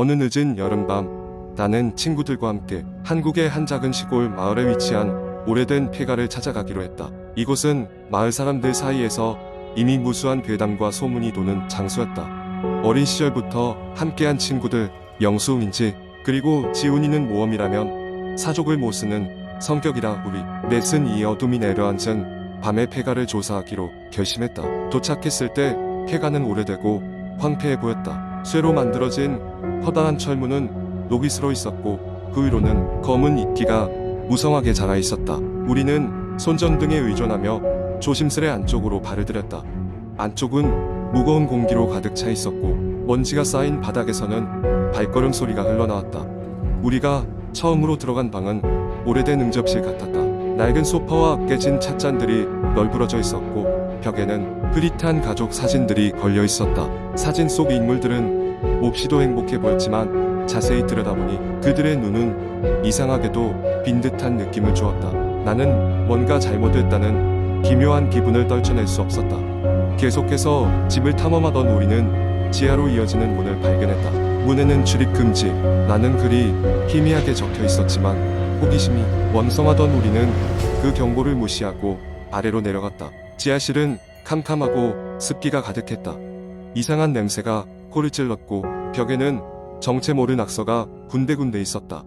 어느 늦은 여름밤 나는 친구들과 함께 한국의 한 작은 시골 마을에 위치한 오래된 폐가를 찾아가기로 했다. 이곳은 마을 사람들 사이에서 이미 무수한 괴담과 소문이 도는 장소였다. 어린 시절부터 함께한 친구들 영수, 민지 그리고 지훈이는 모험이라면 사족을 못 쓰는 성격이라 우리 넷은 이 어둠이 내려앉은 밤의 폐가를 조사하기로 결심했다. 도착했을 때 폐가는 오래되고 황폐해 보였다. 쇠로 만들어진 커다란 철문은 녹이 슬어 있었고 그 위로는 검은 이끼가 무성하게 자라 있었다. 우리는 손전등에 의존하며 조심스레 안쪽으로 발을 들였다. 안쪽은 무거운 공기로 가득 차 있었고 먼지가 쌓인 바닥에서는 발걸음 소리가 흘러나왔다. 우리가 처음으로 들어간 방은 오래된 응접실 같았다. 낡은 소파와 깨진 찻잔들이 널브러져 있었고 벽에는 흐릿한 가족 사진들이 걸려 있었다. 사진 속 인물들은 몹시도 행복해 보였지만 자세히 들여다보니 그들의 눈은 이상하게도 빈 듯한 느낌을 주었다. 나는 뭔가 잘못됐다는 기묘한 기분을 떨쳐낼 수 없었다. 계속해서 집을 탐험하던 우리는 지하로 이어지는 문을 발견했다. 문에는 출입 금지. 나는 글이 희미하게 적혀 있었지만 호기심이 왕성하던 우리는 그 경고를 무시하고 아래로 내려갔다. 지하실은 캄캄하고 습기가 가득했다. 이상한 냄새가 코를 찔렀고 벽에는 정체 모를 낙서가 군데군데 있었다.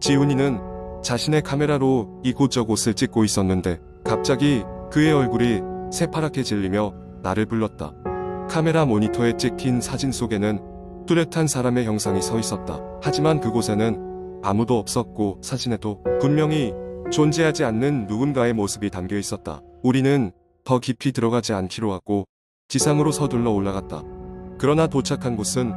지훈이는 자신의 카메라로 이곳저곳을 찍고 있었는데 갑자기 그의 얼굴이 새파랗게 질리며 나를 불렀다. 카메라 모니터에 찍힌 사진 속에는 뚜렷한 사람의 형상이 서 있었다. 하지만 그곳에는 아무도 없었고 사진에도 분명히 존재하지 않는 누군가의 모습이 담겨 있었다. 우리는 더 깊이 들어가지 않기로 하고 지상으로 서둘러 올라갔다. 그러나 도착한 곳은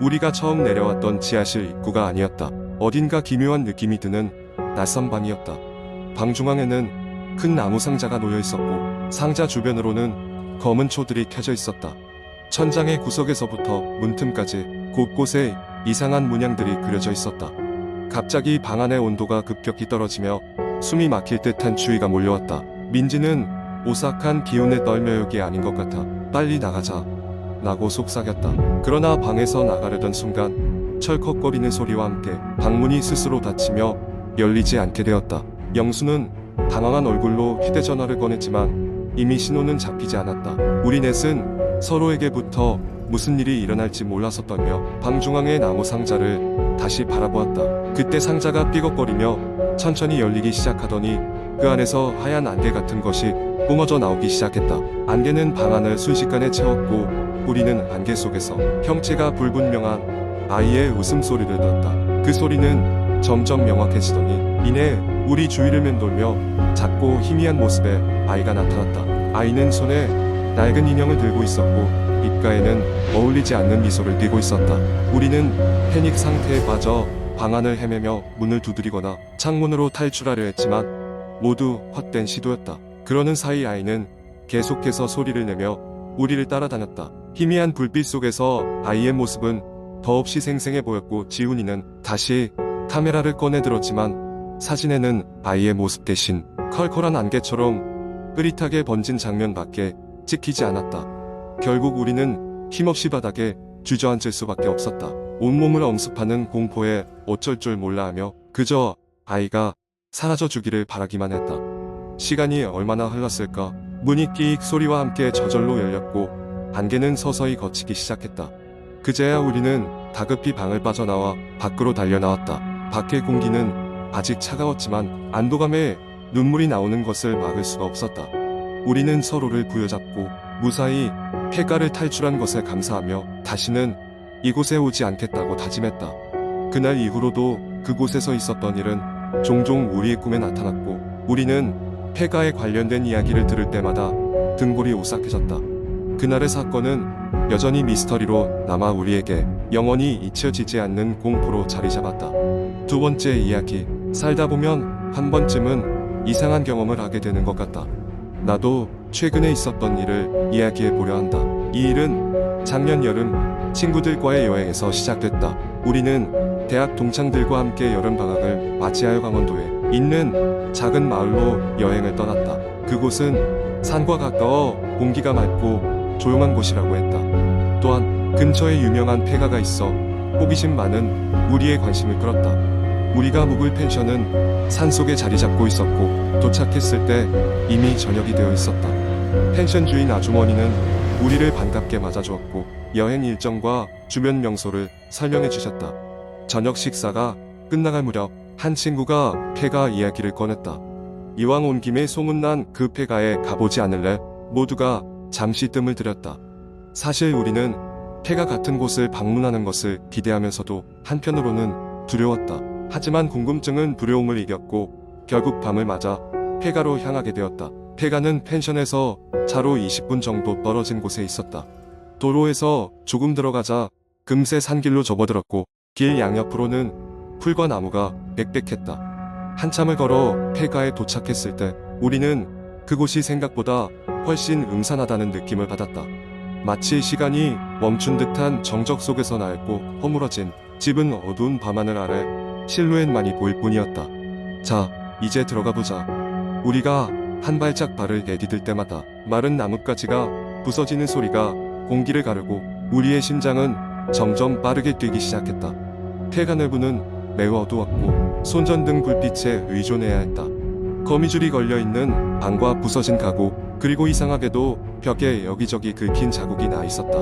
우리가 처음 내려왔던 지하실 입구가 아니었다. 어딘가 기묘한 느낌이 드는 낯선 방이었다. 방 중앙에는 큰 나무 상자가 놓여 있었고 상자 주변으로는 검은 초들이 켜져 있었다. 천장의 구석에서부터 문틈까지 곳곳에 이상한 문양들이 그려져 있었다. 갑자기 방 안의 온도가 급격히 떨어지며 숨이 막힐 듯한 추위가 몰려왔다. 민지는 오싹한 기운에 떨며 여기 아닌 것 같아. 빨리 나가자. 라고 속삭였다. 그러나 방에서 나가려던 순간 철컥거리는 소리와 함께 방문이 스스로 닫히며 열리지 않게 되었다. 영수는 당황한 얼굴로 휴대전화를 꺼냈지만 이미 신호는 잡히지 않았다. 우리 넷은 서로에게부터 무슨 일이 일어날지 몰라서 떨며 방 중앙의 나무 상자를 다시 바라보았다. 그때 상자가 삐걱거리며 천천히 열리기 시작하더니 그 안에서 하얀 안개 같은 것이 뿜어져 나오기 시작했다. 안개는 방 안을 순식간에 채웠고 우리는 안개 속에서 형체가 불분명한 아이의 웃음소리를 들었다. 그 소리는 점점 명확해지더니 이내 우리 주위를 맴돌며 작고 희미한 모습의 아이가 나타났다. 아이는 손에 낡은 인형을 들고 있었고 입가에는 어울리지 않는 미소를 띠고 있었다. 우리는 패닉 상태에 빠져 방 안을 헤매며 문을 두드리거나 창문으로 탈출하려 했지만 모두 헛된 시도였다. 그러는 사이 아이는 계속해서 소리를 내며 우리를 따라다녔다. 희미한 불빛 속에서 아이의 모습은 더없이 생생해 보였고 지훈이는 다시 카메라를 꺼내 들었지만 사진에는 아이의 모습 대신 컬컬한 안개처럼 흐릿하게 번진 장면밖에 찍히지 않았다. 결국 우리는 힘없이 바닥에 주저앉을 수밖에 없었다. 온몸을 엄습하는 공포에 어쩔 줄 몰라 하며 그저 아이가 사라져 주기를 바라기만 했다. 시간이 얼마나 흘렀을까? 문이 끼익 소리와 함께 저절로 열렸고 안개는 서서히 걷히기 시작했다. 그제야 우리는 다급히 방을 빠져나와 밖으로 달려나왔다. 밖의 공기는 아직 차가웠지만 안도감에 눈물이 나오는 것을 막을 수가 없었다. 우리는 서로를 부여잡고 무사히 폐가를 탈출한 것에 감사하며 다시는 이곳에 오지 않겠다고 다짐했다. 그날 이후로도 그곳에서 있었던 일은 종종 우리의 꿈에 나타났고 우리는 폐가에 관련된 이야기를 들을 때마다 등골이 오싹해졌다. 그날의 사건은 여전히 미스터리로 남아 우리에게 영원히 잊혀지지 않는 공포로 자리 잡았다. 두 번째 이야기. 살다 보면 한 번쯤은 이상한 경험을 하게 되는 것 같다. 나도 최근에 있었던 일을 이야기해 보려 한다. 이 일은 작년 여름 친구들과의 여행에서 시작됐다. 우리는 대학 동창들과 함께 여름 방학을 맞이하여 강원도에 있는 작은 마을로 여행을 떠났다. 그곳은 산과 가까워 공기가 맑고 조용한 곳이라고 했다. 또한 근처에 유명한 폐가가 있어 호기심 많은 우리의 관심을 끌었다. 우리가 묵을 펜션은 산 속에 자리 잡고 있었고 도착했을 때 이미 저녁이 되어 있었다. 펜션 주인 아주머니는 우리를 반갑게 맞아주었고 여행 일정과 주변 명소를 설명해 주셨다. 저녁 식사가 끝나갈 무렵 한 친구가 폐가 이야기를 꺼냈다. 이왕 온 김에 소문난 그 폐가에 가보지 않을래? 모두가 잠시 뜸을 들였다. 사실 우리는 폐가 같은 곳을 방문하는 것을 기대하면서도 한편으로는 두려웠다. 하지만 궁금증은 두려움을 이겼고 결국 밤을 맞아 폐가로 향하게 되었다. 폐가는 펜션에서 차로 20분 정도 떨어진 곳에 있었다. 도로에서 조금 들어가자 금세 산길로 접어들었고 길 양옆으로는 풀과 나무가 빽빽했다. 한참을 걸어 폐가에 도착했을 때 우리는 그곳이 생각보다 훨씬 음산하다는 느낌을 받았다. 마치 시간이 멈춘 듯한 정적 속에서 나였고 허물어진 집은 어두운 밤하늘 아래 실루엣만이 보일 뿐이었다. 자, 이제 들어가 보자. 우리가 한 발짝 발을 내디딜 때마다 마른 나뭇가지가 부서지는 소리가 공기를 가르고 우리의 심장은 점점 빠르게 뛰기 시작했다. 폐가 내부는 매우 어두웠고 손전등 불빛에 의존해야 했다. 거미줄이 걸려있는 방과 부서진 가구 그리고 이상하게도 벽에 여기저기 긁힌 자국이 나 있었다.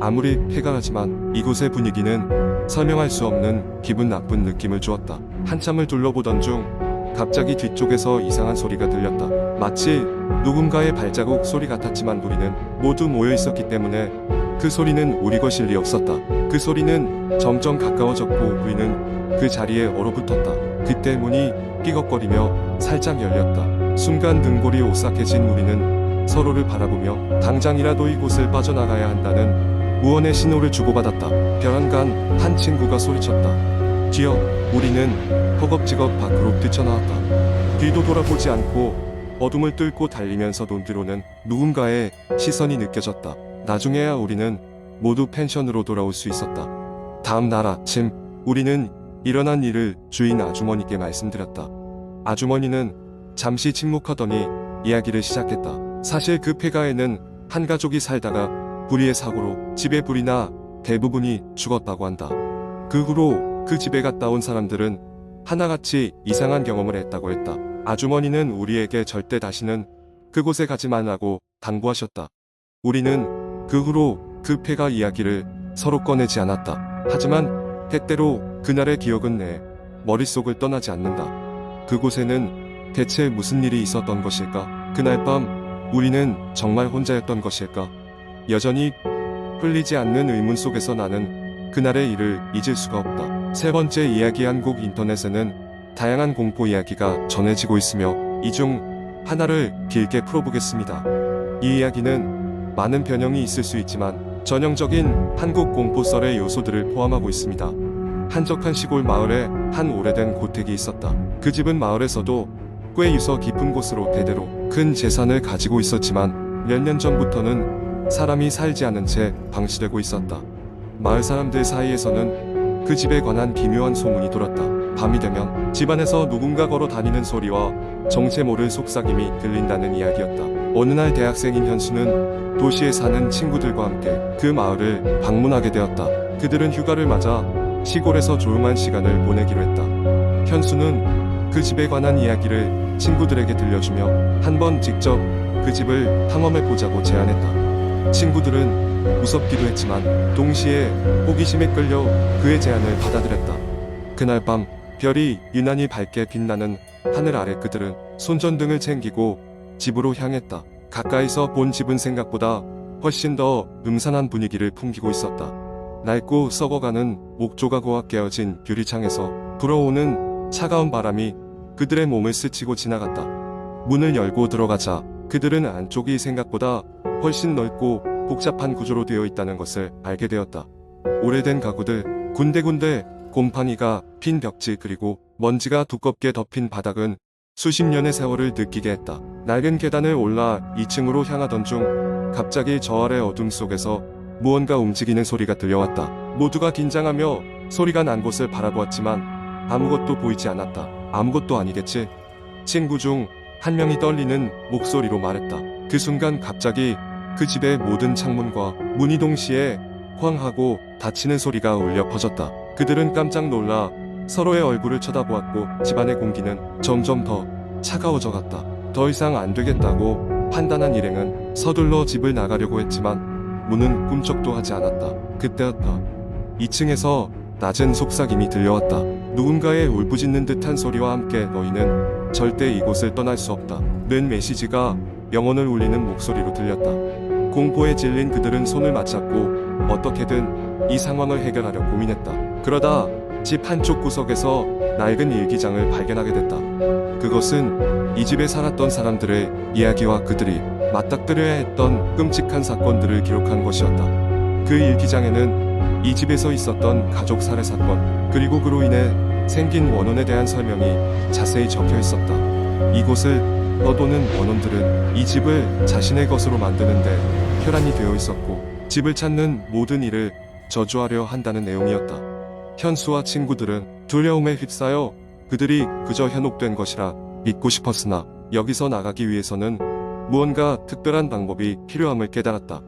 아무리 폐가 하지만 이곳의 분위기는 설명할 수 없는 기분 나쁜 느낌을 주었다. 한참을 둘러보던 중 갑자기 뒤쪽에서 이상한 소리가 들렸다. 마치 누군가의 발자국 소리 같았지만 우리는 모두 모여 있었기 때문에 그 소리는 우리 것일 리 없었다. 그 소리는 점점 가까워졌고 우리는 그 자리에 얼어붙었다. 그때 문이 삐걱거리며 살짝 열렸다. 순간 등골이 오싹해진 우리는 서로를 바라보며 당장이라도 이곳을 빠져나가야 한다는 무언의 신호를 주고받았다. 벼랑간 한 친구가 소리쳤다. 기어 우리는 허겁지겁 밖으로 뛰쳐나왔다. 뒤도 돌아보지 않고 어둠을 뚫고 달리면서 돈 뒤로는 누군가의 시선이 느껴졌다. 나중에야 우리는 모두 펜션으로 돌아올 수 있었다. 다음 날 아침 우리는 일어난 일을 주인 아주머니께 말씀드렸다. 아주머니는 잠시 침묵하더니 이야기를 시작했다. 사실 그 폐가에는 한 가족이 살다가 불의의 사고로 집에 불이 나 대부분이 죽었다고 한다. 그 후로 그 집에 갔다 온 사람들은 하나같이 이상한 경험을 했다고 했다. 아주머니는 우리에게 절대 다시는 그곳에 가지 말라고 당부하셨다. 우리는 그 후로 그 폐가 이야기를 서로 꺼내지 않았다. 하지만 때때로 그날의 기억은 내 머릿속을 떠나지 않는다. 그곳에는 대체 무슨 일이 있었던 것일까? 그날 밤 우리는 정말 혼자였던 것일까? 여전히 풀리지 않는 의문 속에서 나는 그날의 일을 잊을 수가 없다. 세 번째 이야기 한국 인터넷에는 다양한 공포 이야기가 전해지고 있으며 이 중 하나를 길게 풀어보겠습니다. 이 이야기는 많은 변형이 있을 수 있지만 전형적인 한국 공포썰의 요소들을 포함하고 있습니다. 한적한 시골 마을에 한 오래된 고택이 있었다. 그 집은 마을에서도 꽤 유서 깊은 곳으로 대대로 큰 재산을 가지고 있었지만 몇 년 전부터는 사람이 살지 않은 채 방치되고 있었다. 마을 사람들 사이에서는 그 집에 관한 기묘한 소문이 돌았다. 밤이 되면 집안에서 누군가 걸어 다니는 소리와 정체 모를 속삭임이 들린다는 이야기였다. 어느 날 대학생인 현수는 도시에 사는 친구들과 함께 그 마을을 방문하게 되었다. 그들은 휴가를 맞아 시골에서 조용한 시간을 보내기로 했다. 현수는 그 집에 관한 이야기를 친구들에게 들려주며 한번 직접 그 집을 탐험해 보자고 제안했다. 친구들은 무섭기도 했지만 동시에 호기심에 끌려 그의 제안을 받아들였다. 그날 밤 별이 유난히 밝게 빛나는 하늘 아래 그들은 손전등을 챙기고 집으로 향했다. 가까이서 본 집은 생각보다 훨씬 더 음산한 분위기를 풍기고 있었다. 낡고 썩어가는 목조가구와 깨어진 유리창에서 불어오는 차가운 바람이 그들의 몸을 스치고 지나갔다. 문을 열고 들어가자 그들은 안쪽이 생각보다 훨씬 넓고 복잡한 구조로 되어 있다는 것을 알게 되었다. 오래된 가구들, 군데군데 곰팡이가 핀 벽지 그리고 먼지가 두껍게 덮인 바닥은 수십 년의 세월을 느끼게 했다. 낡은 계단을 올라 2층으로 향하던 중 갑자기 저 아래 어둠 속에서 무언가 움직이는 소리가 들려왔다. 모두가 긴장하며 소리가 난 곳을 바라보았지만 아무것도 보이지 않았다. 아무것도 아니겠지. 친구 중 한 명이 떨리는 목소리로 말했다. 그 순간 갑자기 그 집의 모든 창문과 문이 동시에 쾅 하고 닫히는 소리가 울려 퍼졌다. 그들은 깜짝 놀라 서로의 얼굴을 쳐다보았고 집안의 공기는 점점 더 차가워져 갔다. 더 이상 안 되겠다고 판단한 일행은 서둘러 집을 나가려고 했지만 문은 꿈쩍도 하지 않았다. 그때였다. 2층에서 낮은 속삭임이 들려왔다. 누군가의 울부짖는 듯한 소리와 함께 너희는 절대 이곳을 떠날 수 없다. 는 메시지가 영혼을 울리는 목소리로 들렸다. 공포에 질린 그들은 손을 맞잡고 어떻게든 이 상황을 해결하려 고민했다. 그러다 집 한쪽 구석에서 낡은 일기장을 발견하게 됐다. 그것은 이 집에 살았던 사람들의 이야기와 그들이 맞닥뜨려야 했던 끔찍한 사건들을 기록한 것이었다. 그 일기장에는 이 집에서 있었던 가족 살해 사건, 그리고 그로 인해 생긴 원혼에 대한 설명이 자세히 적혀 있었다. 이곳을 떠도는 원혼들은 이 집을 자신의 것으로 만드는데 혈안이 되어 있었고, 집을 찾는 모든 일을 저주하려 한다는 내용이었다. 현수와 친구들은 두려움에 휩싸여 그들이 그저 현혹된 것이라 믿고 싶었으나 여기서 나가기 위해서는 무언가 특별한 방법이 필요함을 깨달았다.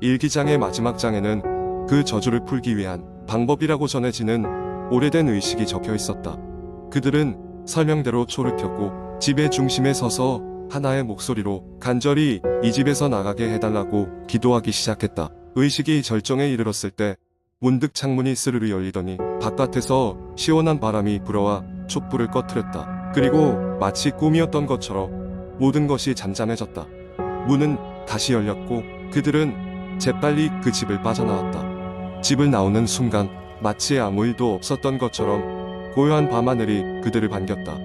일기장의 마지막 장에는 그 저주를 풀기 위한 방법이라고 전해지는 오래된 의식이 적혀 있었다. 그들은 설명대로 초를 켰고 집의 중심에 서서 하나의 목소리로 간절히 이 집에서 나가게 해달라고 기도하기 시작했다. 의식이 절정에 이르렀을 때 문득 창문이 스르르 열리더니 바깥에서 시원한 바람이 불어와 촛불을 꺼트렸다. 그리고 마치 꿈이었던 것처럼 모든 것이 잠잠해졌다. 문은 다시 열렸고 그들은 재빨리 그 집을 빠져나왔다. 집을 나오는 순간 마치 아무 일도 없었던 것처럼 고요한 밤하늘이 그들을 반겼다.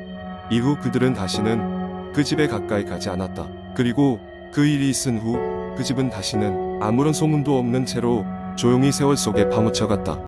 이후 그들은 다시는 그 집에 가까이 가지 않았다. 그리고 그 일이 있은 후 그 집은 다시는 아무런 소문도 없는 채로 조용히 세월 속에 파묻혀갔다.